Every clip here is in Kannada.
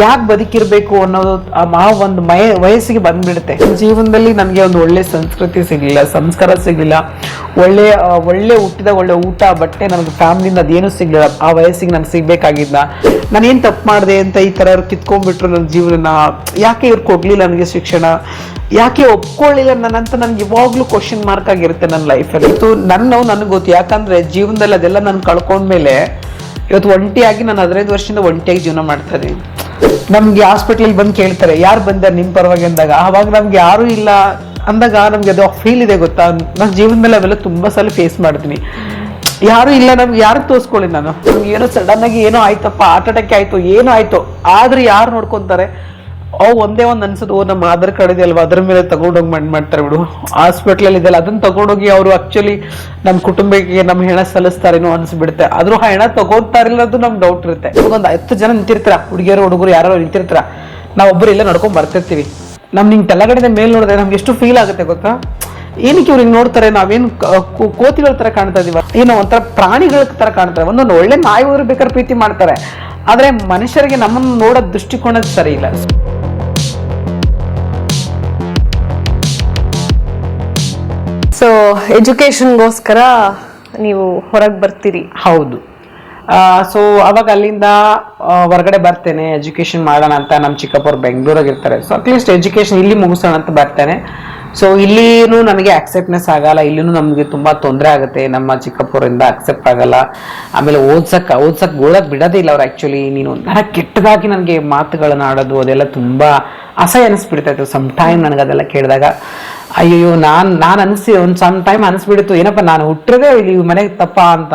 ಯಾಕೆ ಬದುಕಿರ್ಬೇಕು ಅನ್ನೋದು ಆ ಒಂದು ಮಯ, ವಯಸ್ಸಿಗೆ ಬಂದ್ಬಿಡುತ್ತೆ. ಜೀವನದಲ್ಲಿ ನನಗೆ ಒಂದು ಒಳ್ಳೆ ಸಂಸ್ಕೃತಿ ಸಿಗಲಿಲ್ಲ, ಸಂಸ್ಕಾರ ಸಿಗಲಿಲ್ಲ. ಒಳ್ಳೆ ಒಳ್ಳೆ ಹುಟ್ಟಿದ ಒಳ್ಳೆ ಊಟ, ಬಟ್ಟೆ ನನಗೆ ಫ್ಯಾಮಿಲಿಯಿಂದ ಅದೇನು ಸಿಗಲಿಲ್ಲ. ಆ ವಯಸ್ಸಿಗೆ ನನಗೆ ಸಿಗಬೇಕಾಗಿದ್ದ ನಾನೇನು ತಪ್ಪು ಮಾಡಿದೆ ಅಂತ ಈ ಥರ ಅವ್ರು ಕಿತ್ಕೊಂಡ್ಬಿಟ್ರು ನನ್ನ ಜೀವನ ಯಾಕೆ ಇವ್ರು ಕೊಡಲಿಲ್ಲ ನನಗೆ ಶಿಕ್ಷಣ? ಯಾಕೆ ಒಪ್ಕೊಳ್ಳಿಲ್ಲ ನನ್ನಂತ ನನ್ಗೆ ಇವಾಗ್ಲೂ ಕ್ವಶನ್ ಮಾರ್ಕ್ ಆಗಿರುತ್ತೆ ನನ್ನ ಲೈಫಲ್ಲಿ ಇದು ನನ್ನ ನನಗೆ ಗೊತ್ತು. ಯಾಕಂದ್ರೆ ಜೀವನದಲ್ಲಿ ಅದೆಲ್ಲ ನಾನು ಕಳ್ಕೊಂಡ್ಮೇಲೆ ಇವತ್ತು ಒಂಟಿಯಾಗಿ ನಾನು ಹದಿನೈದು ವರ್ಷದಿಂದ ಒಂಟಿಯಾಗಿ ಜೀವನ ಮಾಡ್ತಾ ಇದ್ದೀನಿ ನಮ್ಗೆ ಹಾಸ್ಪಿಟ್ಲಿಗೆ ಬಂದು ಕೇಳ್ತಾರೆ, ಯಾರು ಬಂದಾರೆ ನಿಮ್ಮ ಪರವಾಗಿ? ಅಂದಾಗ, ಅವಾಗ ನಮ್ಗೆ ಯಾರೂ ಇಲ್ಲ. ಅಂದಾಗ ನಮ್ಗೆ ಅದು ಫೀಲ್ ಇದೆ ಗೊತ್ತಾ? ನನ್ನ ಮೇಲೆ ಅವೆಲ್ಲ ತುಂಬಾ ಸಲ ಫೇಸ್ ಮಾಡ್ತೀನಿ. ಯಾರು ಇಲ್ಲ ನಮ್ಗೆ, ಯಾರು ತೋರಿಸ್ಕೊಳ್ಳಿ ನಾನು. ನಮ್ಗೆ ಏನೋ ಸಡನ್ ಆಗಿ ಏನೋ ಆಯ್ತಪ್ಪ ಹಾರ್ಟ್ ಆಯ್ತು, ಏನೋ ಆಯ್ತು. ಆದ್ರೆ ಯಾರು ನೋಡ್ಕೊಂತಾರೆ? ಅವು ಒಂದೇ ಒಂದು ಅನ್ಸುತ್ತೆ, ಓ ನಮ್ಮ ಆಧಾರ್ ಕಾರ್ಡ್ ಇದೆ ಅಲ್ವಾ ಅದ್ರ ಮೇಲೆ ತಗೊಂಡೋಗಿ ಮಂಡ್ ಮಾಡ್ತಾರೆ ಬಿಡು. ಹಾಸ್ಪಿಟ್ಲಲ್ಲಿ ಇದೆಯಲ್ಲ, ಅದನ್ನ ತಗೊಂಡೋಗಿ ಅವರು ಆಕ್ಚುಲಿ ನಮ್ಮ ಕುಟುಂಬಕ್ಕೆ ನಮ್ಮ ಹೆಣ ಸಲ್ಲಿಸ್ತಾರೇನೋ ಅನ್ಸ್ಬಿಡುತ್ತೆ. ಆದ್ರೂ ಹೆಣ ತಗೋತಾರಿಲ್ಲ ಅದು ನಮ್ಗೆ ಡೌಟ್ ಇರುತ್ತೆ. ಒಂದು ಹತ್ತು ಜನ ನಿಂತಿರ್ತಾರ, ಹುಡುಗಿಯರು, ಹುಡುಗರು, ಯಾರೋ ನಿಂತಿರ್ತಾರ, ನಾವು ಇಲ್ಲ ನಡ್ಕೊಂಡು ಬರ್ತಿರ್ತೀವಿ. ನಮ್ ನಿಂಗೆ ತಲೆಗಡೆ ಮೇಲೆ ನೋಡಿದ್ರೆ ನಮ್ಗೆ ಎಷ್ಟು ಫೀಲ್ ಆಗುತ್ತೆ ಗೊತ್ತಾ? ಏನಕ್ಕೆ ಇವ್ರಿಗೆ ನೋಡ್ತಾರೆ? ನಾವೇನು ಕೋತಿಗಳ ತರ ಕಾಣ್ತಾ ಇದೀವ? ಏನೋ ಒಂಥರ ಪ್ರಾಣಿಗಳ ತರ ಕಾಣ್ತಾರೆ ಒಂದೊಂದು ಒಳ್ಳೆ ನಾಯಿ ಬೇಕಾದ್ರೆ ಪ್ರೀತಿ ಮಾಡ್ತಾರೆ. ಆದ್ರೆ ಮನುಷ್ಯರಿಗೆ ನಮ್ಮನ್ನು ನೋಡೋ ದೃಷ್ಟಿಕೋನ ಸರಿ ಇಲ್ಲ. ಸೊ ಎಜುಕೇಶನ್ಗೋಸ್ಕರ ನೀವು ಹೊರಗೆ ಬರ್ತೀರಿ. ಹೌದು. ಸೊ ಅವಾಗ ಅಲ್ಲಿಂದ ಹೊರಗಡೆ ಬರ್ತೇನೆ ಎಜುಕೇಷನ್ ಮಾಡೋಣ ಅಂತ ನಮ್ಮ ಚಿಕ್ಕಪ್ಪವ್ರು ಬೆಂಗಳೂರಾಗ ಇರ್ತಾರೆ. ಸೊ ಅಟ್ಲೀಸ್ಟ್ ಎಜುಕೇಷನ್ ಇಲ್ಲಿ ಮುಗಿಸೋಣ ಅಂತ ಬರ್ತೇನೆ. ಸೊ ಇಲ್ಲಿನೂ ನನಗೆ ಅಕ್ಸೆಪ್ಟ್ನೆಸ್ ಆಗಲ್ಲ, ಇಲ್ಲಿನೂ ನಮಗೆ ತುಂಬ ತೊಂದರೆ ಆಗುತ್ತೆ. ನಮ್ಮ ಚಿಕ್ಕಪ್ಪರಿಂದ ಅಕ್ಸೆಪ್ಟ್ ಆಗಲ್ಲ. ಆಮೇಲೆ ಓದ್ಸಕ್ಕೆ ಓದ್ಸಕ್ ಓದಕ್ ಬಿಡೋದೇ ಇಲ್ಲ ಅವ್ರು ಆ್ಯಕ್ಚುಲಿ ನೀನು ಒಂಥರ ಕೆಟ್ಟದಾಗಿ ನನಗೆ ಮಾತುಗಳನ್ನ ಆಡೋದು ಅದೆಲ್ಲ ತುಂಬ ಅಸಹ್ಯ ಅನಿಸ್ಬಿಡ್ತಾಯಿತ್ತು ಸಮ್ ಟೈಮ್ ನನಗೆ ಅದೆಲ್ಲ ಕೇಳಿದಾಗ. ಅಯ್ಯೋ ನಾನು ನಾನು ಅನಿಸಿ, ಒಂದು ಸಮ್ ಟೈಮ್ ಅನಿಸ್ಬಿಡ್ತು. ಏನಪ್ಪ, ನಾನು ಹುಟ್ಟಿರೋದೇ ಇಲ್ಲಿ ಮನೆಗೆ ತಪ್ಪ ಅಂತ.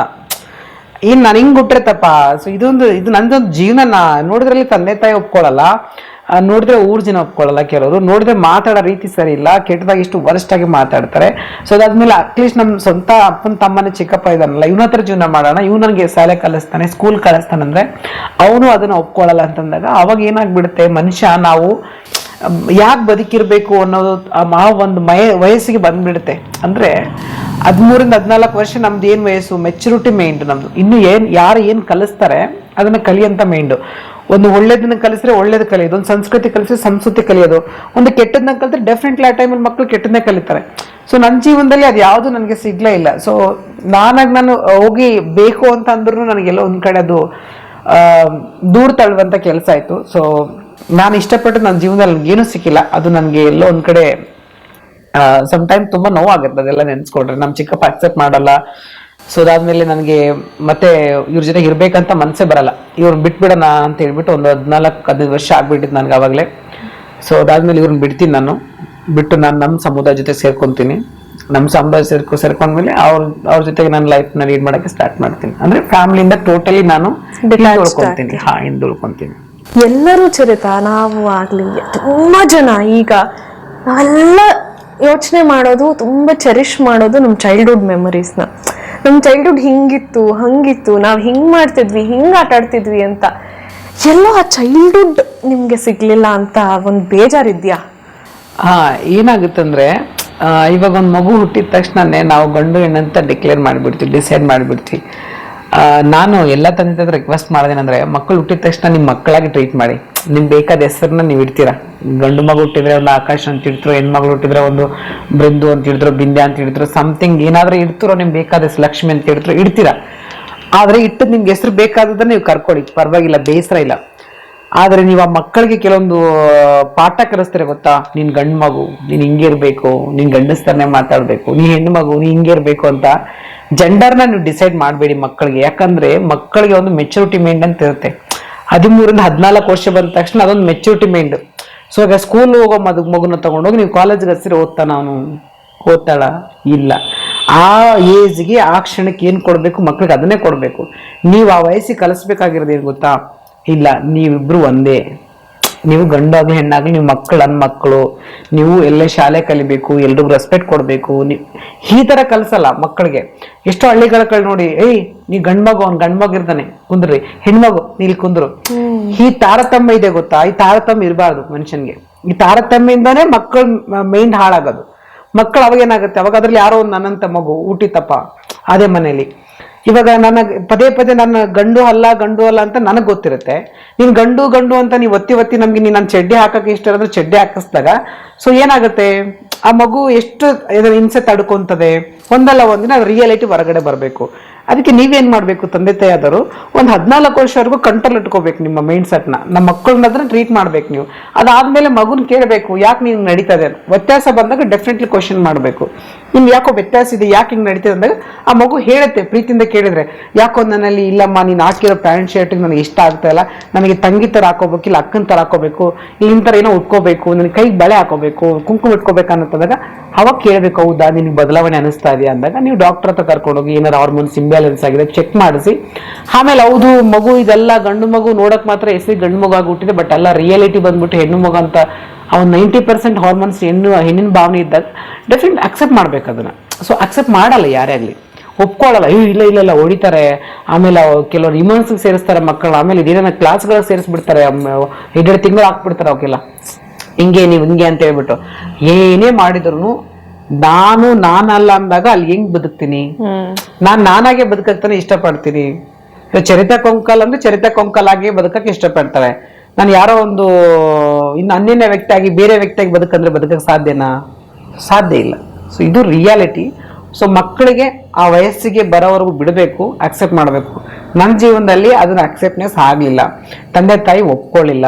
ಇನ್ನು ನಾನು ಹಿಂಗೆ ಹುಟ್ಟರೆ ತಪ್ಪ? ಸೊ ಇದೊಂದು, ಇದು ನಂದೊಂದು ಜೀವನ ನೋಡಿದ್ರಲ್ಲಿ ತಂದೆ ತಾಯಿ ಒಪ್ಕೊಳ್ಳಲ್ಲ ನೋಡಿದ್ರೆ ಊರ್ ಜನ ಒಪ್ಕೊಳ್ಳಲ್ಲ ಕೆಲವರು ನೋಡಿದ್ರೆ ಮಾತಾಡೋ ರೀತಿ ಸರಿ ಇಲ್ಲ. ಕೆಟ್ಟದಾಗ ಇಷ್ಟು ಆಗಿ ಮಾತಾಡ್ತಾರೆ. ಸೊ ಅದಾದ್ಮೇಲೆ ಅಟ್ಲೀಸ್ಟ್ ನಮ್ಮ ಸ್ವಂತ ಅಪ್ಪನ, ತಮ್ಮನ ಚಿಕ್ಕಪ್ಪ ಇದಾನಲ್ಲ, ಇವನ ಹತ್ರ ಜೀವನ ಮಾಡೋಣ. ಇವ್ ನನಗೆ ಶಾಲೆ ಕಲಿಸ್ತಾನೆ ಸ್ಕೂಲ್ ಕಲಿಸ್ತಾನೆ ಅಂದ್ರೆ ಅವನು ಅದನ್ನ ಒಪ್ಕೊಳ್ಳಲ್ಲ ಅಂತಂದಾಗ ಅವಾಗ ಏನಾಗ್ಬಿಡುತ್ತೆ? ಮನುಷ್ಯ, ನಾವು ಯಾಕೆ ಬದುಕಿರ್ಬೇಕು ಅನ್ನೋದು ಆ ಮಾ ಒಂದು ಮಯ, ವಯಸ್ಸಿಗೆ ಬಂದ್ಬಿಡುತ್ತೆ. ಅಂದ್ರೆ ಹದಿಮೂರಿಂದ ಹದಿನಾಲ್ಕು ವರ್ಷ ನಮ್ದು ಏನು ವಯಸ್ಸು? ಮೆಚುರಿಟಿ ಮೈಂಡ್ ನಮ್ದು. ಇನ್ನು ಏನು, ಯಾರು ಏನು ಕಲಿಸ್ತಾರೆ, ಅದನ್ನ ಕಲಿಯಂತ ಮೈಂಡು ಒಂದು ಒಳ್ಳೇದನ್ನ ಕಲಿಸಿದ್ರೆ ಒಳ್ಳೇದು ಕಲಿಯೋದು, ಒಂದು ಸಂಸ್ಕೃತಿ ಕಲಿಸಿದ್ರೆ ಸಂಸ್ಕೃತಿ ಕಲಿಯೋದು. ಒಂದು ಕೆಟ್ಟದನ್ನ ಕಲಿತ್ರೆ ಡೆಫಿನೆಟ್ಲಿ ಆ ಟೈಮಲ್ಲಿ ಮಕ್ಕಳು ಕೆಟ್ಟದನ್ನೇ ಕಲಿತಾರೆ. ಸೊ ನನ್ನ ಜೀವನದಲ್ಲಿ ಅದು ಯಾವುದು ನನಗೆ ಸಿಗ್ಲೇ ಇಲ್ಲ. ಸೊ ನಾನಾಗಿ ನಾನು ಹೋಗಿ ಬೇಕು ಅಂತ ಅಂದ್ರೂ ನನಗೆಲ್ಲ ಒಂದು ಕಡೆ ಅದು ದೂರ ತಳ್ಳುವಂಥ ಕೆಲಸ ಆಯಿತು. ಸೊ ನಾನು ಇಷ್ಟಪಟ್ಟು ನನ್ನ ಜೀವನದಲ್ಲಿ ನನಗೇನು ಸಿಕ್ಕಿಲ್ಲ. ಅದು ನನಗೆ ಎಲ್ಲೋ ಒಂದ್ ಕಡೆ ಸಮ್ ಟೈಮ್ ತುಂಬಾ ನೋವಾಗುತ್ತೆ ಅದೆಲ್ಲ ನೆನ್ಸ್ಕೊಂಡ್ರೆ. ನಮ್ಮ ಚಿಕ್ಕಪ್ಪ ಅಕ್ಸೆಪ್ಟ್ ಮಾಡಲ್ಲ. ಸೊ ಅದಾದ್ಮೇಲೆ ನನಗೆ ಮತ್ತೆ ಇವ್ರ ಜೊತೆಗೆ ಇರ್ಬೇಕಂತ ಮನಸ್ಸೇ ಬರಲ್ಲ. ಇವ್ರನ್ನ ಬಿಟ್ಬಿಡೋಣ ಅಂತ ಹೇಳ್ಬಿಟ್ಟು ಒಂದು ಹದಿನಾಲ್ಕು ಹದಿನೈದು ವರ್ಷ ಆಗ್ಬಿಟ್ಟಿತ್ತು ನನಗೆ ಅವಾಗಲೇ. ಸೊ ಅದಾದ್ಮೇಲೆ ಇವ್ರನ್ನ ಬಿಡ್ತೀನಿ ನಾನು. ಬಿಟ್ಟು ನಾನು ನಮ್ಮ ಸಮುದಾಯ ಜೊತೆ ಸೇರ್ಕೊಂತೀನಿ. ನಮ್ಮ ಸಮುದಾಯ ಸೇರ್ಕೊ ಸೇರ್ಕೊಂಡ್ಮೇಲೆ ಅವ್ರ ಅವ್ರ ಜೊತೆಗೆ ನನ್ನ ಲೈಫ್ನ ಲೀಡ್ ಮಾಡೋಕ್ಕೆ ಸ್ಟಾರ್ಟ್ ಮಾಡ್ತೀನಿ. ಅಂದ್ರೆ ಫ್ಯಾಮಿಲಿಯಿಂದ ಟೋಟಲಿ ನಾನು ಉಳ್ಕೊತೀನಿ ಹಾ ಹಿಂದೆ ಉಳ್ಕೊಂತೀನಿ ಎಲ್ಲರೂ ಚರಿತ, ನಾವು ಆಗ್ಲಿ, ತುಂಬ ಜನ. ಈಗ ನಾವೆಲ್ಲ ಯೋಚನೆ ಮಾಡೋದು, ತುಂಬ ಚೆರಿಶ್ ಮಾಡೋದು ನಮ್ಮ ಚೈಲ್ಡ್ಹುಡ್ ಮೆಮೊರೀಸ್ನ ನಮ್ಮ ಚೈಲ್ಡ್ಹುಡ್ ಹಿಂಗಿತ್ತು, ಹಂಗಿತ್ತು, ನಾವು ಹಿಂಗ್ ಮಾಡ್ತಿದ್ವಿ, ಹಿಂಗ್ ಆಟ ಆಡ್ತಿದ್ವಿ ಅಂತ. ಎಲ್ಲೋ ಆ ಚೈಲ್ಡ್ಹುಡ್ ನಿಮ್ಗೆ ಸಿಗ್ಲಿಲ್ಲ ಅಂತ ಒಂದು ಬೇಜಾರಿದ್ಯಾ? ಹಾ, ಏನಾಗುತ್ತಂದ್ರೆ ಇವಾಗ ಒಂದು ಮಗು ಹುಟ್ಟಿದ ತಕ್ಷಣನೇ ನಾವು ಗಂಡು ಹೆಣ್ಣಂತ ಡಿಕ್ಲೇರ್ ಮಾಡಿಬಿಡ್ತೀವಿ ಡಿಸೈಡ್ ಮಾಡಿಬಿಡ್ತೀವಿ. ನಾನು ಎಲ್ಲ ತಂದೆ ರಿಕ್ವೆಸ್ಟ್ ಮಾಡೋದೇನಂದ್ರೆ ಮಕ್ಕಳು ಹುಟ್ಟಿದ ತಕ್ಷಣ ನಿಮ್ಮ ಮಕ್ಕಳಾಗಿ ಟ್ರೀಟ್ ಮಾಡಿ. ನಿಮ್ಗೆ ಬೇಕಾದ ಹೆಸರನ್ನ ನೀವು ಇಡ್ತೀರಾ? ಗಂಡು ಮಗು ಹುಟ್ಟಿದ್ರೆ ಒಂದು ಆಕಾಶ ಅಂತ ಇಡ್ತಿರೋ ಹೆಣ್ಮಗಳು ಹುಟ್ಟಿದ್ರೆ ಒಂದು ಬೃಂದು ಅಂತ ಹಿಡಿದ್ರು ಬಿಂದೆ ಅಂತ ಹಿಡಿದ್ರು ಸಮಥಿಂಗ್ ಏನಾದ್ರೂ ಇಡ್ತಿರೋ ನಿಮ್ಗೆ ಬೇಕಾದ ಹೆಸರು ಲಕ್ಷ್ಮಿ ಅಂತ ಹಿಡಿದ್ರು ಇಡ್ತೀರಾ? ಆದ್ರೆ ಇಟ್ಟು ನಿಮ್ಗೆ ಹೆಸರು ಬೇಕಾದದನ್ನ ನೀವು ಕರ್ಕೊಳ್ಳಿ ಪರವಾಗಿಲ್ಲ, ಬೇಸರ ಇಲ್ಲ. ಆದ್ರೆ ನೀವು ಆ ಮಕ್ಕಳಿಗೆ ಕೆಲವೊಂದು ಪಾಠ ಕಲಿಸ್ತಾರೆ ಗೊತ್ತಾ? ನೀನ್ ಗಂಡ್ ಮಗು, ನೀನ್ ಹಿಂಗಿರ್ಬೇಕು ನೀನ್ ಗಂಡಸ್ತರನೇ ಮಾತಾಡ್ಬೇಕು ನೀ ಹೆಣ್ಣು ಮಗು ನೀ ಹಿಂಗಿರ್ಬೇಕು ಅಂತ ಜೆಂಡರ್ನ ನೀವು ಡಿಸೈಡ್ ಮಾಡಬೇಡಿ ಮಕ್ಕಳಿಗೆ. ಯಾಕಂದ್ರೆ ಮಕ್ಕಳಿಗೆ ಒಂದು ಮೆಚುರಿಟಿ ಮೈಂಡ್ ಅಂತ ಇರುತ್ತೆ. ಹದಿಮೂರಿಂದ ಹದಿನಾಲ್ಕು ವರ್ಷ ಬಂದ ತಕ್ಷಣ ಅದೊಂದು ಮೆಚುರಿಟಿ ಮೈಂಡ್ ಸೊ ಈಗ ಸ್ಕೂಲ್ ಹೋಗೋ ಮದು, ಮಗುನ ತಗೊಂಡೋಗಿ ನೀವು ಕಾಲೇಜ್ಗೆ ಹಸಿರು ಓದ್ತಾನ ಅವನು ಓದ್ತಾಳ? ಇಲ್ಲ. ಆ ಏಜ್ಗೆ ಆ ಕ್ಷಣಕ್ಕೆ ಏನು ಕೊಡಬೇಕು ಮಕ್ಳಿಗೆ ಅದನ್ನೇ ಕೊಡಬೇಕು. ನೀವು ಆ ವಯಸ್ಸಿಗೆ ಕಲಿಸ್ಬೇಕಾಗಿರೋದು ಏನು ಗೊತ್ತಾ? ಇಲ್ಲ ನೀವಿಬ್ರು ಒಂದೇ. ನೀವು ಗಂಡಾಗಲಿ ಹೆಣ್ಣಾಗ್ಲಿ ನೀವು ಮಕ್ಕಳು ಅನ್ ಮಕ್ಕಳು ನೀವು ಎಲ್ಲೇ ಶಾಲೆ ಕಲಿಬೇಕು ಎಲ್ರಿಗೂ ರೆಸ್ಪೆಕ್ಟ್ ಕೊಡಬೇಕು ನೀವು ಈ ಥರ ಕಲಿಸಲ್ಲ ಮಕ್ಕಳಿಗೆ. ಎಷ್ಟೋ ಹಳ್ಳಿಗಳ ಕಳ್ ನೋಡಿ ಏಯ್ ನೀ ಗಂಡ್ ಮಗು ಅವ್ನು ಗಂಡ್ ಮಗು ಇರ್ತಾನೆ ಕುಂದ್ರಿ. ಹೆಣ್ಮಗು ನೀಲ್ ಕುಂದ್ರು. ಈ ತಾರತಮ್ಯ ಇದೆ ಗೊತ್ತಾ? ಈ ತಾರತಮ್ಯ ಇರಬಾರ್ದು ಮನುಷ್ಯನ್ಗೆ. ಈ ತಾರತಮ್ಯದಿಂದಾನೇ ಮಕ್ಕಳ ಮೈಂಡ್ ಹಾಳಾಗೋದು. ಮಕ್ಕಳು ಅವಾಗ ಏನಾಗುತ್ತೆ? ಅವಾಗ ಅದ್ರಲ್ಲಿ ಯಾರೋ ಒಂದು ನನ್ನಂತ ಮಗು ತಪ್ಪ ಅದೇ ಮನೇಲಿ. ಇವಾಗ ನನಗೆ ಪದೇ ಪದೇ ನನ್ನ ಗಂಡು ಅಲ್ಲ ಗಂಡು ಅಲ್ಲ ಅಂತ ನನಗೆ ಗೊತ್ತಿರುತ್ತೆ. ನೀನ್ ಗಂಡು ಗಂಡು ಅಂತ ನೀವು ಒತ್ತಿ ಒತ್ತಿ ನಮ್ಗೆ ನೀನು ನಾನು ಚಡ್ಡಿ ಹಾಕಕ್ಕೆ ಇಷ್ಟ ಇರೋದ್ರೆ ಚಡ್ಡಿ ಹಾಕಿಸ್ದಾಗ ಸೊ ಏನಾಗುತ್ತೆ? ಆ ಮಗು ಎಷ್ಟು ಇದರ ಹಿಂಸೆ ತಡ್ಕೊಂತದೆ? ಒಂದಲ್ಲ ಒಂದಿನ ರಿಯಾಲಿಟಿ ಹೊರಗಡೆ ಬರಬೇಕು. ಅದಕ್ಕೆ ನೀವೇನು ಮಾಡಬೇಕು ತಂದೆ ತಾಯಿಯಾದರು ಒಂದು ಹದಿನಾಲ್ಕು ವರ್ಷವರೆಗೂ ಕಂಟ್ರೋಲ್ ಇಟ್ಕೋಬೇಕು ನಿಮ್ಮ ಮೈಂಡ್ ಸೆಟ್ನ ನಮ್ಮ ಮಕ್ಕಳನ್ನ ಟ್ರೀಟ್ ಮಾಡ್ಬೇಕು ನೀವು. ಅದಾದ್ಮೇಲೆ ಮಗುನ ಕೇಳಬೇಕು, ಯಾಕೆ ನೀನು ನಡೀತದೆ. ವ್ಯತ್ಯಾಸ ಬಂದಾಗ ಡೆಫಿನೆಟ್ಲಿ ಕ್ವಶನ್ ಮಾಡಬೇಕು. ನಿಮ್ಗೆ ಯಾಕೋ ವ್ಯತ್ಯಾಸ ಇದೆ, ಯಾಕೆ ಹಿಂಗೆ ನಡೀತದೆ ಅಂದಾಗ ಆ ಮಗು ಹೇಳುತ್ತೆ, ಪ್ರೀತಿಯಿಂದ ಕೇಳಿದ್ರೆ, ಯಾಕೋ ನನ್ನಲ್ಲಿ ಇಲ್ಲಮ್ಮ, ನೀನು ಹಾಕಿರೋ ಪ್ಯಾಂಟ್ ಶರ್ಟಿಗೆ ನನಗೆ ಇಷ್ಟ ಆಗ್ತಾ ಇಲ್ಲ. ನನಗೆ ತಂಗಿ ಥರ ಹಾಕೋಬೇಕು, ಇಲ್ಲ ಅಕ್ಕನ ಥರ ಹಾಕೋಬೇಕು, ಇಲ್ಲಿ ಥರ ಏನೋ ಉಟ್ಕೋಬೇಕು ನನಗೆ ಕೈಗೆ ಬಳೆ ಹಾಕೋಬೇಕು, ಕುಂಕುಮ ಇಟ್ಕೋಬೇಕು ಅನ್ನೋದಾಗ ಅವಾಗ ಕೇಳಬೇಕು, ಹೌದಾ, ನಿನಗೆ ಬದಲಾವಣೆ ಅನಿಸ್ತಾ ಇದೆಯಾ? ಅಂದಾಗ, ನೀವು ಡಾಕ್ಟರ್ ಹತ್ರ ಕರ್ಕೊಂಡೋಗಿ ಏನಾರು ಹಾರ್ಮೋನ್ಸ್ ಇಂಬ್ಯಾಲೆನ್ಸ್ ಆಗಿದೆ ಚೆಕ್ ಮಾಡಿಸಿ. ಆಮೇಲೆ ಹೌದು, ಮಗು ಇದೆಲ್ಲ ಗಂಡು ಮಗು ನೋಡಕ್ ಮಾತ್ರ ಹೆಸರು ಗಂಡು ಮಗು ಆಗಿಬಿಟ್ಟಿದೆ ಬಟ್ ಎಲ್ಲ ರಿಯಾಲಿಟಿ ಬಂದ್ಬಿಟ್ಟು ಹೆಣ್ಣು ಮಗು ಅಂತ ಅವ್ನು ನೈಂಟಿ ಪರ್ಸೆಂಟ್ ಹಾರ್ಮೋನ್ಸ್ ಹೆಣ್ಣು, ಹೆಣ್ಣಿನ ಭಾವನೆ ಇದ್ದಾಗ ಡೆಫಿನೆಟ್ ಅಕ್ಸೆಪ್ಟ್ ಮಾಡ್ಬೇಕು ಅದನ್ನ. ಸೊ ಅಕ್ಸೆಪ್ಟ್ ಮಾಡಲ್ಲ ಯಾರೇ ಆಗಲಿ. ಒಪ್ಕೊಳ್ಳಲ್ಲ ಅಯ್ಯೋ, ಇಲ್ಲ ಇಲ್ಲ ಇಲ್ಲ, ಹೊಡಿತಾರೆ. ಆಮೇಲೆ ಕೆಲವರು ಇಮೋನ್ಸ್ಗೆ ಸೇರಿಸ್ತಾರೆ ಮಕ್ಕಳು, ಆಮೇಲೆ ಇದೇನೋ ಕ್ಲಾಸ್ಗಳಿಗೆ ಸೇರಿಸ್ಬಿಡ್ತಾರೆ ಎರಡೆರಡು ತಿಂಗಳು ಹಾಕ್ಬಿಡ್ತಾರೆ ಅವಕ್ಕೆಲ್ಲ ಹಿಂಗೆ ನೀವು ಹಿಂಗೆ ಅಂತ ಹೇಳ್ಬಿಟ್ಟು. ಏನೇ ಮಾಡಿದ್ರು ನಾನು ನಾನಲ್ಲ ಅಂದಾಗ ಅಲ್ಲಿ ಹೆಂಗ್ ಬದುಕ್ತೀನಿ? ನಾನ್ ನಾನಾಗೆ ಬದುಕಕ್ತಾನೆ ಇಷ್ಟಪಡ್ತೀನಿ. ಚರಿತ ಚರಿತಾ ಕೊಂಕಲ್ ಅಂದ್ರೆ ಚರಿತಾ ಕೊಂಕಲ್ ಆಗಿ ಬದುಕಕ್ ಇಷ್ಟಪಡ್ತಾರೆ. ನಾನು ಯಾರೋ ಒಂದು ಇನ್ನು ಅನ್ಯನ್ಯ ವ್ಯಕ್ತಿಯಾಗಿ ಬೇರೆ ವ್ಯಕ್ತಿಯಾಗಿ ಬದುಕಂದ್ರೆ ಬದುಕಕ್ಕೆ ಸಾಧ್ಯನಾ? ಸಾಧ್ಯ ಇಲ್ಲ. ಸೊ ಇದು ರಿಯಾಲಿಟಿ ಸೊ ಮಕ್ಕಳಿಗೆ ಆ ವಯಸ್ಸಿಗೆ ಬರೋವರೆಗೂ ಬಿಡಬೇಕು ಅಕ್ಸೆಪ್ಟ್ ಮಾಡಬೇಕು. ನನ್ನ ಜೀವನದಲ್ಲಿ ಅದನ್ನ ಅಕ್ಸೆಪ್ಟ್ನೆಸ್ ಆಗಲಿಲ್ಲ. ತಂದೆ ತಾಯಿ ಒಪ್ಕೊಳ್ಳಿಲ್ಲ.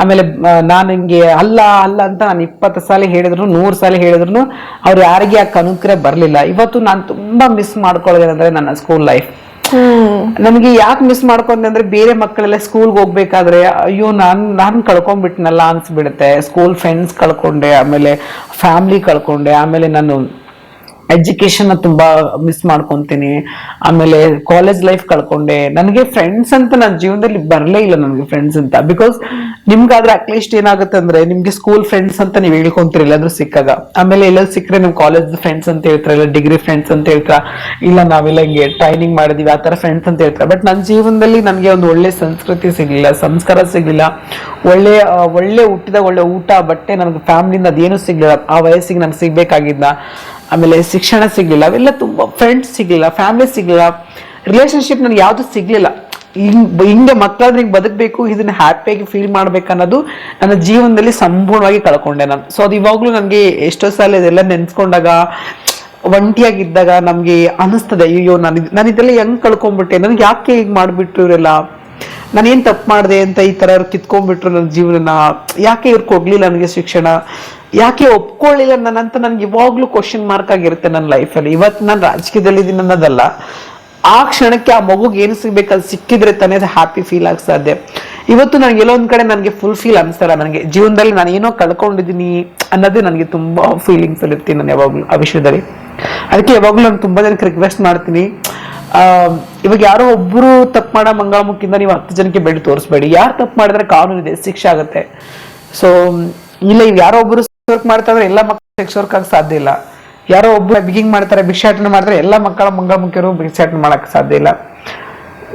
ಆಮೇಲೆ ನಾನು ಹಿಂಗೆ ಅಲ್ಲ ಅಲ್ಲ ಅಂತ ನಾನು ಇಪ್ಪತ್ತು ಸಾಲ ಹೇಳಿದ್ರು ನೂರು ಸಾಲ ಹೇಳಿದ್ರು ಅವ್ರು ಯಾರಿಗೆ ಆ ಕನುಕ್ರೆ ಬರಲಿಲ್ಲ. ಇವತ್ತು ನಾನು ತುಂಬ ಮಿಸ್ ಮಾಡ್ಕೊಳ್ಳೋದೇನೆಂದರೆ ನನ್ನ ಸ್ಕೂಲ್ ಲೈಫ್ ನನಗೆ ಯಾಕೆ ಮಿಸ್ ಮಾಡ್ಕೊಂಡೆ ಅಂದರೆ ಬೇರೆ ಮಕ್ಕಳೆಲ್ಲ ಸ್ಕೂಲ್ಗೆ ಹೋಗ್ಬೇಕಾದ್ರೆ ಅಯ್ಯೋ ನಾನು ನಾನು ಕಳ್ಕೊಂಡ್ಬಿಟ್ನಲ್ಲ ಅನ್ಸ್ಬಿಡುತ್ತೆ. ಸ್ಕೂಲ್ ಫ್ರೆಂಡ್ಸ್ ಕಳ್ಕೊಂಡೆ ಆಮೇಲೆ ಫ್ಯಾಮಿಲಿ ಕಳ್ಕೊಂಡೆ ಆಮೇಲೆ ನಾನು ಎಜುಕೇಶನ್ ತುಂಬಾ ಮಿಸ್ ಮಾಡ್ಕೊಂತೀನಿ. ಆಮೇಲೆ ಕಾಲೇಜ್ ಲೈಫ್ ಕಳ್ಕೊಂಡೆ. ನನಗೆ ಫ್ರೆಂಡ್ಸ್ ಅಂತ ನನ್ನ ಜೀವನದಲ್ಲಿ ಬರಲೇ ಇಲ್ಲ ನನಗೆ ಫ್ರೆಂಡ್ಸ್ ಅಂತ. ಬಿಕಾಸ್ ನಿಮ್ಗಾದ್ರೆ ಅಟ್ಲೀಸ್ಟ್ ಏನಾಗುತ್ತೆ ಅಂದ್ರೆ ನಿಮ್ಗೆ ಸ್ಕೂಲ್ ಫ್ರೆಂಡ್ಸ್ ಅಂತ ನೀವು ಹೇಳ್ಕೊಂತೀರಿ ಎಲ್ಲಾದ್ರೂ ಸಿಕ್ಕಾಗ. ಆಮೇಲೆ ಎಲ್ಲಾದ್ರೂ ಸಿಕ್ಕರೆ ನಿಮ್ ಕಾಲೇಜ್ ಫ್ರೆಂಡ್ಸ್ ಅಂತ ಹೇಳ್ತಾರೆ, ಇಲ್ಲ ಡಿಗ್ರಿ ಫ್ರೆಂಡ್ಸ್ ಅಂತ ಹೇಳ್ತಾರೆ, ಇಲ್ಲ ನಾವೆಲ್ಲ ಹಿಂಗೆ ಟ್ರೈನಿಂಗ್ ಮಾಡಿದೀವಿ, ಆ ತರ ಫ್ರೆಂಡ್ಸ್ ಅಂತ ಹೇಳ್ತಾರೆ. ಬಟ್ ನನ್ನ ಜೀವನದಲ್ಲಿ ನನಗೆ ಒಂದು ಒಳ್ಳೆ ಸಂಸ್ಕೃತಿ ಸಿಗ್ಲಿಲ್ಲ, ಸಂಸ್ಕಾರ ಸಿಗ್ಲಿಲ್ಲ. ಒಳ್ಳೆ ಒಳ್ಳೆ ಹುಟ್ಟಿದ ಒಳ್ಳೆ ಊಟ, ಬಟ್ಟೆ, ನನಗೆ ಫ್ಯಾಮಿಲಿಯಿಂದ ಅದೇನು ಸಿಗ್ಲಿಲ್ಲ. ಆ ವಯಸ್ಸಿಗೆ ನನಗೆ ಸಿಗ್ಬೇಕಾಗಿದ್ದ ಆಮೇಲೆ ಶಿಕ್ಷಣ ಸಿಗಲಿಲ್ಲ, ಅವೆಲ್ಲ ತುಂಬ ಫ್ರೆಂಡ್ಸ್ ಸಿಗಲಿಲ್ಲ ಫ್ಯಾಮಿಲಿ ಸಿಗಲಿಲ್ಲ ರಿಲೇಷನ್ಶಿಪ್ ನನಗೆ ಯಾವುದು ಸಿಗಲಿಲ್ಲ. ಹಿಂಗೆ ಹಿಂಗೆ ಮಕ್ಕಳಾದ್ರೆ ಹಿಂಗೆ ಬದುಕಬೇಕು, ಇದನ್ನ ಹ್ಯಾಪಿಯಾಗಿ ಫೀಲ್ ಮಾಡ್ಬೇಕು ಅನ್ನೋದು ನನ್ನ ಜೀವನದಲ್ಲಿ ಸಂಪೂರ್ಣವಾಗಿ ಕಳ್ಕೊಂಡೆ ನಾನು. ಸೊ ಅದು ಇವಾಗಲೂ ನನಗೆ ಎಷ್ಟೋ ಸಲ ಇದೆಲ್ಲ ನೆನೆಸ್ಕೊಂಡಾಗ, ಒಂಟಿಯಾಗಿದ್ದಾಗ ನಮಗೆ ಅನ್ನಿಸ್ತದೆ, ಅಯ್ಯೋ, ನಾನು ನಾನು ಇದೆಲ್ಲ ಹೆಂಗೆ ಕಳ್ಕೊಂಡ್ಬಿಟ್ಟೆ ನನಗೆ ಯಾಕೆ ಹೀಗೆ ಮಾಡಿಬಿಟ್ಟು ಇವರೆಲ್ಲ? ನಾನೇನ್ ತಪ್ಪು ಮಾಡಿದೆ ಅಂತ ಈ ತರ ಅವ್ರು ಕಿತ್ಕೊಂಡ್ಬಿಟ್ರು ನನ್ನ ಜೀವನ ಯಾಕೆ ಇವ್ರು ಕೊಡ್ಲಿಲ್ಲ ನನಗೆ ಶಿಕ್ಷಣ? ಯಾಕೆ ಒಪ್ಕೊಳ್ಳಿಲ್ಲ ನನ್ನಂತ ನನ್ಗೆ ಇವಾಗ್ಲೂ ಕ್ವಶನ್ ಮಾರ್ಕ್ ಆಗಿರುತ್ತೆ ನನ್ನ ಲೈಫಲ್ಲಿ ಇವತ್ತು ನಾನು ರಾಜಕೀಯದಲ್ಲಿ ಇದೀನಿ ಅನ್ನೋದಲ್ಲ. ಆ ಕ್ಷಣಕ್ಕೆ ಆ ಮಗುಗೆ ಏನು ಸಿಗ್ಬೇಕು ಅದು ಸಿಕ್ಕಿದ್ರೆ ತಾನೇ ಅದು ಹ್ಯಾಪಿ ಫೀಲ್ ಆಗ ಸಾಧ್ಯ. ಇವತ್ತು ನನಗೆ ಎಲ್ಲೋ ಒಂದ್ ಕಡೆ ನನಗೆ ಫುಲ್ ಫೀಲ್ ಅನ್ಸಲ್ಲ ನನಗೆ. ಜೀವನದಲ್ಲಿ ನಾನು ಏನೋ ಕಳ್ಕೊಂಡಿದ್ದೀನಿ ಅನ್ನೋದೇ ನನಗೆ ತುಂಬಾ ಫೀಲಿಂಗ್ಸ್ ಅಲ್ಲಿ ಇರ್ತೀನಿ ನಾನು ಯಾವಾಗ್ಲೂ ಆ ವಿಷಯದಲ್ಲಿ. ಅದಕ್ಕೆ ಯಾವಾಗ್ಲೂ ನಾನು ತುಂಬಾ ಜನಕ್ಕೆ ರಿಕ್ವೆಸ್ಟ್ ಮಾಡ್ತೀನಿ. ಇವಾಗ ಯಾರೋ ಒಬ್ರು ತಪ್ಪು ಮಾಡೋ ಮಂಗಳಮುಖಿಂದ ನೀವು ಹತ್ತು ಜನಕ್ಕೆ ಬೆಳ್ಳಿ ತೋರಿಸ್ಬೇಡಿ. ಯಾರು ತಪ್ಪು ಮಾಡಿದ್ರೆ ಕಾನೂನು ಇದೆ, ಶಿಕ್ಷೆ ಆಗುತ್ತೆ. ಸೊ ಇಲ್ಲ, ಇವ್ ಯಾರೋ ಒಬ್ರು ವರ್ಕ್ ಮಾಡ್ತಾರೆ ಎಲ್ಲ ಮಕ್ಕಳು ಸೆಕ್ಸ್ ವರ್ಕ್ ಆಗ ಸಾಧ್ಯ ಇಲ್ಲ. ಯಾರೋ ಒಬ್ರು ಬಿಗಿಂಗ್ ಮಾಡ್ತಾರೆ, ಭಿಕ್ಷಾಟನೆ ಮಾಡಿದ್ರೆ ಎಲ್ಲ ಮಕ್ಕಳ ಮಂಗಳಮುಖಿಯರು ಭಿಕ್ಷಾಟನೆ ಮಾಡಕ್ ಸಾಧ್ಯ ಇಲ್ಲ.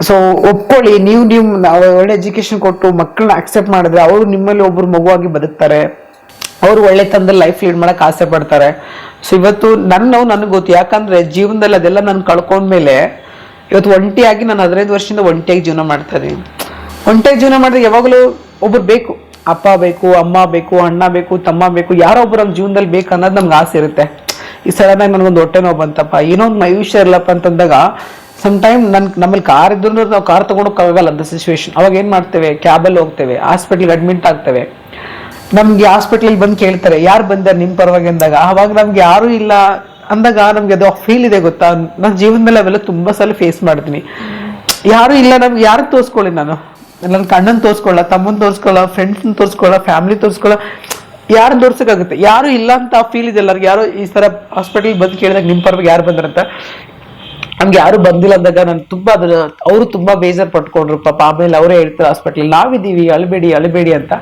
ಸೊ ಒಪ್ಕೊಳ್ಳಿ, ನೀವು ನೀವು ಒಳ್ಳೆ ಎಜುಕೇಶನ್ ಕೊಟ್ಟು ಮಕ್ಕಳನ್ನ ಅಕ್ಸೆಪ್ಟ್ ಮಾಡಿದ್ರೆ ಅವರು ನಿಮ್ಮಲ್ಲಿ ಒಬ್ರು ಮಗುವಾಗಿ ಬದುಕ್ತಾರೆ. ಅವರು ಒಳ್ಳೆ ತಂದಲ್ಲಿ ಲೈಫ್ ಲೀಡ್ ಮಾಡಕ್ ಆಸೆ ಪಡ್ತಾರೆ. ಸೊ ಇವತ್ತು ನನ್ನ, ನನಗೆ ಗೊತ್ತು. ಯಾಕಂದ್ರೆ ಜೀವನದಲ್ಲಿ ಅದೆಲ್ಲ ನಾನು ಕಳ್ಕೊಂಡ್ಮೇಲೆ ಇವತ್ತು ಒಂಟಿಯಾಗಿ ನಾನು ಹದಿನೈದು ವರ್ಷದಿಂದ ಒಂಟಿಯಾಗಿ ಜೀವನ ಮಾಡ್ತಾ ಇದ್ದೀನಿ ಒಂಟಿಯಾಗಿ ಜೀವನ ಮಾಡಿದ್ರೆ ಯಾವಾಗಲೂ ಒಬ್ಬರು ಬೇಕು. ಅಪ್ಪ ಬೇಕು, ಅಮ್ಮ ಬೇಕು, ಅಣ್ಣ ಬೇಕು, ತಮ್ಮ ಬೇಕು, ಯಾರೋ ಒಬ್ಬರು ನಮ್ಮ ಜೀವನದಲ್ಲಿ ಬೇಕು ಅನ್ನೋದು ನಮ್ಗೆ ಆಸೆ ಇರುತ್ತೆ. ಈ ಸಡನ್ ಆಗಿ ನನಗೊಂದು ಹೊಟ್ಟೆ ನೋವು ಬಂತಪ್ಪ. ಏನೋ ಒಂದು ಮೈವಿಷ್ಯ ಇರಲಪ್ಪ ಅಂತಂದಾಗ ಸಮ್ ಟೈಮ್ ನನ್ ನಮ್ಮಲ್ಲಿ ಕಾರ್ ಇದ್ರು ನಾವು ಕಾರ್ ತಗೊಂಡೋಗಲ್ಲ ಅಂತ ಸಿಚುವೇಶನ್ ಅವಾಗ ಏನು ಮಾಡ್ತೇವೆ? ಕ್ಯಾಬಲ್ಲಿ ಹೋಗ್ತೇವೆ. ಹಾಸ್ಪಿಟ್ಲಿಗೆ ಅಡ್ಮಿಟ್ ಆಗ್ತೇವೆ. ನಮಗೆ ಹಾಸ್ಪಿಟ್ಲಿಗೆ ಬಂದು ಕೇಳ್ತಾರೆ, ಯಾರು ಬಂದಾರೆ? ನಿಮ್ಮ ಪರವಾಗಿ? ಅಂದಾಗ. ಅವಾಗ ನಮ್ಗೆ ಯಾರೂ ಇಲ್ಲ. ಅಂದಾಗ ನಮ್ಗೆ ಅದು ಫೀಲ್ ಇದೆ ಗೊತ್ತಾ? ನನ್ನ ಜೀವನದಲ್ಲಿ ಅವೆಲ್ಲ ತುಂಬಾ ಸಲ ಫೇಸ್ ಮಾಡ್ತೀನಿ. ಯಾರು ಇಲ್ಲ ನಮ್ಗೆ ಯಾರು ತೋರಿಸ್ಕೊಳ್ಳಿ ನಾನು? ನನ್ನ ಕಣ್ಣನ್ ತೋರಿಸ್ಕೊಳ್ಳ, ತಮ್ಮನ್ ತೋರಿಸ್ಕೊಳ್ಳ ಫ್ರೆಂಡ್ಸ್ನ ತೋರಿಸ್ಕೊಳ್ಳ ಫ್ಯಾಮಿಲಿ ತೋರಿಸ್ಕೊಳ್ಳ ಯಾರು ತೋರ್ಸಕ್ಕಾಗುತ್ತೆ? ಯಾರು ಇಲ್ಲ ಅಂತ ಆ ಫೀಲ್ ಇದೆ ಎಲ್ಲರಿಗೆ? ಯಾರು ಈ ತರ ಹಾಸ್ಪಿಟಲ್ ಬಂದು ಕೇಳಿದಾಗ ನಿಮ್ಮ ಪರವಾಗಿ ಯಾರು ಬಂದ್ರಂತ? ನಮ್ಗೆ ಯಾರು ಬಂದಿಲ್ಲ ಅಂದಾಗ ನಾನು ತುಂಬಾ ಅದ್ರ ಅವರು ತುಂಬಾ ಬೇಜಾರ್ ಪಟ್ಕೊಂಡ್ರು. ಪಾಪ ಆಮೇಲೆ ಅವರೇ ಹೇಳ್ತಾರೆ ಹಾಸ್ಪಿಟ್ಲ್ ನಾವಿದ್ದೀವಿ, ಅಳಬೇಡಿ ಅಳಬೇಡಿ ಅಂತ.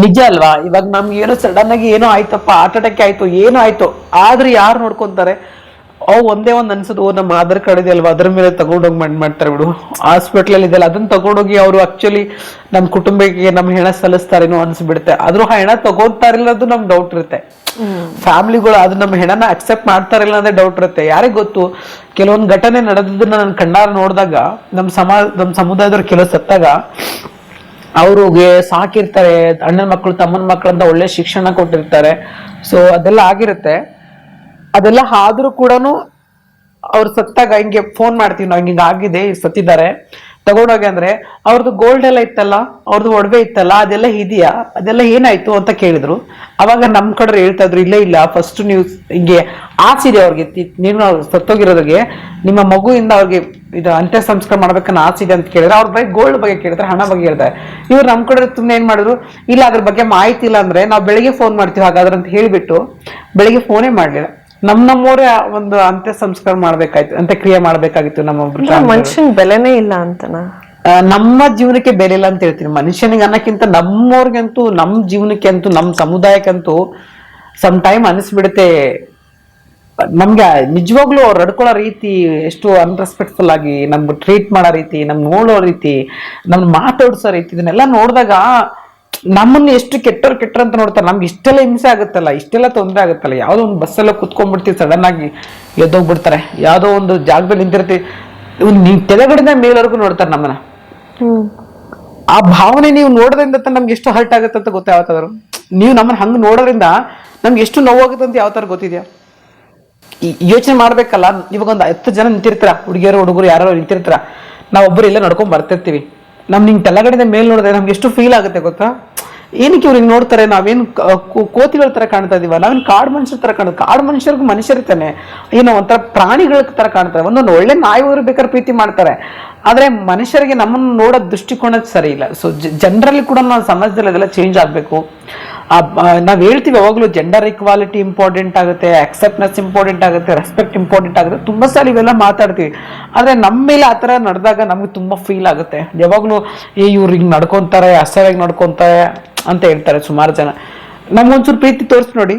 ನಿಜ ಅಲ್ವಾ? ಇವಾಗ ನಮ್ಗೆ ಏನೋ ಸಡನ್ ಆಗಿ ಏನೋ ಆಯ್ತಪ್ಪ ಹಾರ್ಟ್ ಅಟ್ಯಾಕ್ ಆಯ್ತು, ಏನೋ ಆಯ್ತು. ಆದ್ರೆ ಯಾರು ನೋಡ್ಕೊಂತಾರೆ? ಅವು ಒಂದೇ ಒಂದ್ ಅನ್ಸುದು ಓ, ನಮ್ಮ ಆಧಾರ್ ಕಾರ್ಡ್ ಇದೆ ಅಲ್ವಾ, ಅದ್ರ ಮೇಲೆ ತಗೊಂಡೋಗಿ ಮಂಡ್ ಮಾಡ್ತಾರೆ ಬಿಡು. ಹಾಸ್ಪಿಟ್ಲಲ್ಲಿ ಇದೆಯಲ್ಲ ಅದನ್ನ ತಗೊಂಡೋಗಿ ಅವರು ಆಕ್ಚುಲಿ ನಮ್ಮ ಕುಟುಂಬಕ್ಕೆ ನಮ್ಮ ಹೆಣ ಸಲ್ಲಿಸ್ತಾರೇನೋ ಅನ್ಸ್ಬಿಡುತ್ತೆ. ಆದ್ರೂ ಆ ಹೆಣ ತಗೋತಾರಿಲ್ಲ ಅದು ನಮ್ಗೆ ಡೌಟ್ ಇರುತ್ತೆ. ಫ್ಯಾಮಿಲಿಗಳು ಅದು ನಮ್ಮ ಹೆಣನ ಅಕ್ಸೆಪ್ಟ್ ಮಾಡ್ತಾರಿಲ್ಲ ಅಂದ್ರೆ ಡೌಟ್ ಇರುತ್ತೆ. ಯಾರಿಗ್ ಗೊತ್ತು? ಕೆಲವೊಂದು ಘಟನೆ ನಡೆದದನ್ನ ನಾನು ಕಣ್ಣಾರ ನೋಡಿದಾಗ ನಮ್ಮ ಸಮಾಜ ನಮ್ಮ ಸಮುದಾಯದವ್ರು ಕೆಲವು ಸತ್ತಾಗ ಅವ್ರಿಗೆ ಸಾಕಿರ್ತಾರೆ, ಅಣ್ಣನ ಮಕ್ಕಳು ತಮ್ಮನ ಮಕ್ಕಳಂತ ಒಳ್ಳೆ ಶಿಕ್ಷಣ ಕೊಟ್ಟಿರ್ತಾರೆ. ಸೊ ಅದೆಲ್ಲ ಆಗಿರುತ್ತೆ. ಅದೆಲ್ಲ ಆದ್ರೂ ಕೂಡ ಅವ್ರು ಸತ್ತಾಗ ಹಿಂಗೆ ಫೋನ್ ಮಾಡ್ತೀವಿ ನಾವು, ಹಿಂಗೆ ಆಗಿದೆ ಸತ್ತಿದ್ದಾರೆ. ತಗೊಂಡೋಗಿ ಅಂದ್ರೆ ಅವ್ರದ್ದು ಗೋಲ್ಡ್ ಎಲ್ಲ ಇತ್ತಲ್ಲ ಅವ್ರದ್ದು ಒಡವೆ ಇತ್ತಲ್ಲ, ಅದೆಲ್ಲ ಇದೆಯಾ, ಅದೆಲ್ಲ ಏನಾಯ್ತು ಅಂತ ಕೇಳಿದ್ರು. ಅವಾಗ ನಮ್ ಕಡೆ ಹೇಳ್ತಾ ಇದ್ರು ಇಲ್ಲ ಇಲ್ಲ ಫಸ್ಟ್ ನೀವು ಹಿಂಗೆ ಆಸಿದೆ ಅವ್ರಿಗೆ ನೀವು ನಾವು ಸತ್ತೋಗಿರೋರಿಗೆ ನಿಮ್ಮ ಮಗುವಿಂದ ಅವ್ರಿಗೆ ಇದು ಅಂತ್ಯ ಸಂಸ್ಕಾರ ಮಾಡ್ಬೇಕನ್ನ ಆಸಿದೆ ಅಂತ ಕೇಳಿದ್ರೆ ಅವ್ರ ಬಗ್ಗೆ ಗೋಲ್ಡ್ ಬಗ್ಗೆ ಕೇಳಿದ್ರೆ ಹಣ ಬಗ್ಗೆ ಹೇಳ್ತಾರೆ. ಇವ್ರು ನಮ್ ಕಡೆ ತುಂಬಾ ಏನ್ ಮಾಡಿದ್ರು ಇಲ್ಲ ಅದ್ರ ಬಗ್ಗೆ ಮಾಹಿತಿ ಇಲ್ಲ ಅಂದ್ರೆ ನಾವು ಬೆಳಿಗ್ಗೆ ಫೋನ್ ಮಾಡ್ತೀವಿ ಹಾಗಾದ್ರೆ ಅಂತ ಹೇಳ್ಬಿಟ್ಟು ಬೆಳಿಗ್ಗೆ ಫೋನೇ ಮಾಡ್ಲಿಲ್ಲ. ನಮ್ ನಮ್ಮವರೇ ಒಂದು ಅಂತ್ಯ ಸಂಸ್ಕಾರ ಮಾಡ್ಬೇಕಾಯ್ತು ಅಂತ್ಯಕ್ರಿಯೆ ಮಾಡ್ಬೇಕಾಗಿತ್ತು ಅಂದ್ರೆ ಮನುಷ್ಯನ್ ಬೆಲೆನೇ ಇಲ್ಲ ಅಂತನಾ? ನಮ್ಮ ಜೀವನಕ್ಕೆ ಬೆಲೆ ಇಲ್ಲ ಅಂತ ಹೇಳ್ತೀನಿ. ಮನುಷ್ಯನಿಗೆ ಅನ್ನಕ್ಕಿಂತ ನಮ್ಮವ್ರಿಗಂತೂ ನಮ್ಮ ಜೀವನಕ್ಕೆ ಅಂತೂ ನಮ್ಮ ಸಮುದಾಯಕ್ಕಂತೂ ಸಮ್ ಟೈಮ್ ಅನಿಸ್ಬಿಡುತ್ತೆ. ನಮ್ಗೆ ನಿಜವಾಗ್ಲೂ ಅವ್ರು ನಡ್ಕೊಳ್ಳೋ ರೀತಿ ಎಷ್ಟು ಅನ್ರೆಸ್ಪೆಕ್ಟ್ಫುಲ್ ಆಗಿ, ನಮ್ಗೆ ಟ್ರೀಟ್ ಮಾಡೋ ರೀತಿ ನಮ್ಗೆ ನೋಡೋ ರೀತಿ ನಮ್ಮ ಮಾತಾಡ್ಸೋ ರೀತಿ, ಇದನ್ನೆಲ್ಲ ನೋಡಿದಾಗ ನಮ್ಮನ್ನ ಎಷ್ಟು ಕೆಟ್ಟರು ಕೆಟ್ಟರು ಅಂತ ನೋಡ್ತಾರೆ. ನಮ್ಗೆ ಇಷ್ಟೆಲ್ಲ ಹಿಂಸೆ ಆಗುತ್ತಲ್ಲ, ಇಷ್ಟೆಲ್ಲ ತೊಂದರೆ ಆಗುತ್ತಲ್ಲ. ಯಾವುದೋ ಒಂದು ಬಸ್ಸೆಲ್ಲ ಕುತ್ಕೊಂಡ್ಬಿಡ್ತೀವಿ ಸಡನ್ ಆಗಿ ಎದ್ದೋಗ್ಬಿಡ್ತಾರೆ. ಯಾವುದೋ ಒಂದು ಜಾಗದಲ್ಲಿ ನಿಂತಿರ್ತೀವಿ. ನೀವು ಕೆಳಗಡೆಯಿಂದ ಮೇಲ್ವರೆಗೂ ನೋಡ್ತಾರೆ ನಮ್ಮನ್ನ. ಆ ಭಾವನೆ ನೀವು ನೋಡೋದ್ರಿಂದ ನಮ್ಗೆ ಎಷ್ಟು ಹರ್ಟ್ ಆಗುತ್ತೆ ಅಂತ ಗೊತ್ತಾ ಯಾವತ್ತಾದ್ರು ನೀವು ನಮ್ಮನ್ನ ಹಂಗೆ ನೋಡೋದ್ರಿಂದ ನಮ್ಗೆ ಎಷ್ಟು ನೋವಾಗುತ್ತೆ ಅಂತ ಯಾವ ತರ ಗೊತ್ತಿದ್ಯಾ? ಯೋಚನೆ ಮಾಡ್ಬೇಕಲ್ಲ, ಇವಾಗ ಒಂದು ಹತ್ತು ಜನ ನಿಂತಿರ್ತೀರ? ಹುಡುಗಿಯರು, ಹುಡುಗರು, ಯಾರು ನಿಂತಿರ್ತೀರ? ನಾವೊಬ್ಬರು ಇಲ್ಲ ನಡ್ಕೊಂಡ್ ಬರ್ತಿರ್ತೀವಿ. ನಮ್ ನಿಂಗೆ ತಲೆಗಡೆಯಿಂದ ಮೇಲ್ ನೋಡಿದ್ರೆ ನಮ್ಗೆ ಎಷ್ಟು ಫೀಲ್ ಆಗುತ್ತೆ ಗೊತ್ತಾ? ಏನಕ್ಕೆ ಇವ್ರಿಗೆ ನೋಡ್ತಾರೆ? ನಾವೇನು ಕೋತಿಗಳ ತರ ಕಾಣ್ತಾ ಇದೀವ? ನಾವೇನು ಕಾಡು ಮನುಷ್ಯರ ತರ ಕಾಣ ಕಾಡು ಮನುಷ್ಯರಿಗೂ ಮನುಷ್ಯರಿರ್ತಾನೆ ಏನೋ ಒಂಥರ ಪ್ರಾಣಿಗಳ ತರ ಕಾಣ್ತಾರೆ ಒಂದೊಂದು ಒಳ್ಳೆ ನಾಯಿ ಬೇಕಾದ್ರೆ ಪ್ರೀತಿ ಮಾಡ್ತಾರೆ. ಆದ್ರೆ ಮನುಷ್ಯರಿಗೆ ನಮ್ಮನ್ನು ನೋಡೋ ದೃಷ್ಟಿಕೋನ ಸರಿ ಇಲ್ಲ. ಸೊ ಜನರಲ್ಲಿ ಕೂಡ ನಾವು ಸಮಾಜದಲ್ಲಿ ಅದೆಲ್ಲ ಚೇಂಜ್ ಆಗಬೇಕು. ನಾವು ಹೇಳ್ತೀವಿ ಯಾವಾಗಲೂ ಜೆಂಡರ್ ಇಕ್ವಾಲಿಟಿ ಇಂಪಾರ್ಟೆಂಟ್ ಆಗುತ್ತೆ ಅಕ್ಸೆಪ್ಟ್ನೆಸ್ ಇಂಪಾರ್ಟೆಂಟ್ ಆಗುತ್ತೆ ರೆಸ್ಪೆಕ್ಟ್ ಇಂಪಾರ್ಟೆಂಟ್ ಆಗುತ್ತೆ. ತುಂಬಾ ಸಲ ಇವೆಲ್ಲ ಮಾತಾಡ್ತೀವಿ. ಆದ್ರೆ ನಮ್ಮ ಮೇಲೆ ಆ ಥರ ನಡೆದಾಗ ನಮ್ಗೆ ತುಂಬಾ ಫೀಲ್ ಆಗುತ್ತೆ. ಯಾವಾಗಲೂ, ಏ, ಇವ್ರು ಹಿಂಗ್ ನಡ್ಕೊತಾರೆ, ಅಸಹ್ಯವಾಗಿ ನಡ್ಕೊತಾರೆ ಅಂತ ಹೇಳ್ತಾರೆ ಸುಮಾರು ಜನ. ನಮ್ಗೊಂಚೂರು ಪ್ರೀತಿ ತೋರಿಸಿ ನೋಡಿ.